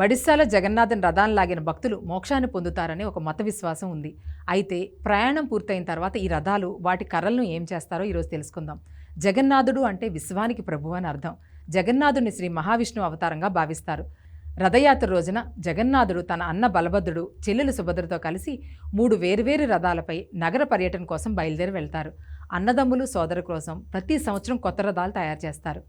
ఒడిశాలో జగన్నాథన్ రథాన్ని లాగిన భక్తులు మోక్షాన్ని పొందుతారని ఒక మత విశ్వాసం ఉంది. అయితే ప్రయాణం పూర్తయిన తర్వాత ఈ రథాలు వాటి కర్రలను ఏం చేస్తారో ఈరోజు తెలుసుకుందాం. జగన్నాథుడు అంటే విశ్వానికి ప్రభు అని అర్థం. జగన్నాథుని శ్రీ మహావిష్ణువు అవతారంగా భావిస్తారు. రథయాత్ర రోజున జగన్నాథుడు తన అన్న బలభద్రుడు చెల్లెలు సుభద్రతో కలిసి మూడు వేరువేరు రథాలపై నగర పర్యటన కోసం బయలుదేరి వెళ్తారు. అన్నదమ్ములు సోదరు కోసం ప్రతి సంవత్సరం కొత్త రథాలు తయారు చేస్తారు.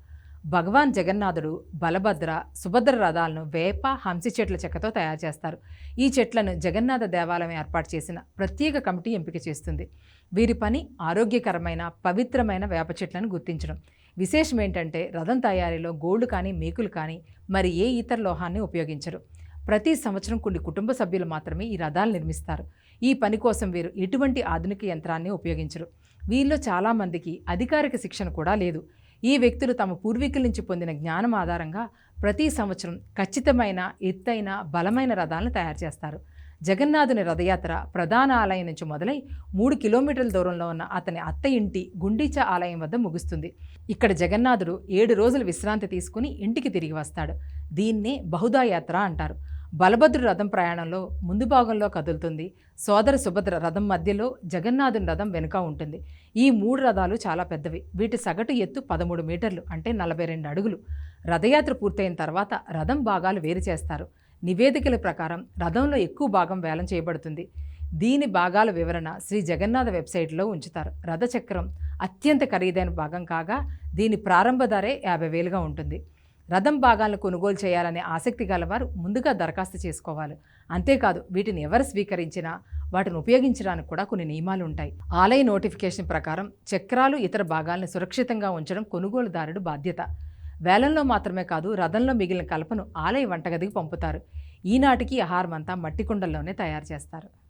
భగవాన్ జగన్నాథుడు బలభద్ర సుభద్ర రథాలను వేప హంసి చెట్ల చెక్కతో తయారు చేస్తారు. ఈ చెట్లను జగన్నాథ దేవాలయం ఏర్పాటు చేసిన ప్రత్యేక కమిటీ ఎంపిక చేస్తుంది. వీరి పని ఆరోగ్యకరమైన పవిత్రమైన వేప చెట్లను గుర్తించడం. విశేషం ఏంటంటే రథం తయారీలో గోల్డ్ కానీ మేకులు కానీ మరి ఏ ఇతర లోహాన్ని ఉపయోగించరు. ప్రతి సంవత్సరం కొన్ని కుటుంబ సభ్యులు మాత్రమే ఈ రథాలు నిర్మిస్తారు. ఈ పని కోసం వీరు ఎటువంటి ఆధునిక యంత్రాన్ని ఉపయోగించరు. వీరిలో చాలామందికి అధికారిక శిక్షణ కూడా లేదు. ఈ వ్యక్తులు తమ పూర్వీకుల నుంచి పొందిన జ్ఞానం ఆధారంగా ప్రతి సంవత్సరం ఖచ్చితమైన ఎత్తైన బలమైన రథాలను తయారు చేస్తారు. జగన్నాథుని రథయాత్ర ప్రధాన ఆలయం నుంచి మొదలై మూడు కిలోమీటర్ల దూరంలో ఉన్న అతని అత్త ఇంటి గుండీచ ఆలయం వద్ద ముగుస్తుంది. ఇక్కడ జగన్నాథుడు ఏడు రోజులు విశ్రాంతి తీసుకుని ఇంటికి తిరిగి వస్తాడు. దీన్నే బహుదా యాత్ర అంటారు. బలభద్రుడు రథం ప్రయాణంలో ముందు భాగంలో కదులుతుంది. సోదర సుభద్ర రథం మధ్యలో జగన్నాథుని రథం వెనుక ఉంటుంది. ఈ మూడు రథాలు చాలా పెద్దవి. వీటి సగటు ఎత్తు పదమూడు మీటర్లు అంటే నలభై రెండు అడుగులు. రథయాత్ర పూర్తయిన తర్వాత రథం భాగాలు వేరు చేస్తారు. నివేదికల ప్రకారం రథంలో ఎక్కువ భాగం వేలం చేయబడుతుంది. దీని భాగాల వివరణ శ్రీ జగన్నాథ వెబ్సైట్లో ఉంచుతారు. రథచక్రం అత్యంత ఖరీదైన భాగం కాగా దీని ప్రారంభ ధరే యాభై వేలుగా ఉంటుంది. రథం భాగాలను కొనుగోలు చేయాలనే ఆసక్తి గలవారు ముందుగా దరఖాస్తు చేసుకోవాలి. అంతేకాదు వీటిని ఎవరు స్వీకరించినా వాటిని ఉపయోగించడానికి కూడా కొన్ని నియమాలు ఉంటాయి. ఆలయ నోటిఫికేషన్ ప్రకారం చక్రాలు ఇతర భాగాలను సురక్షితంగా ఉంచడం కొనుగోలుదారుడు బాధ్యత. వేలంలో మాత్రమే కాదు రథంలో మిగిలిన కలపను ఆలయ వంటగదికి పంపుతారు. ఈనాటికి ఆహారమంతా మట్టి కుండల్లోనే తయారు చేస్తారు.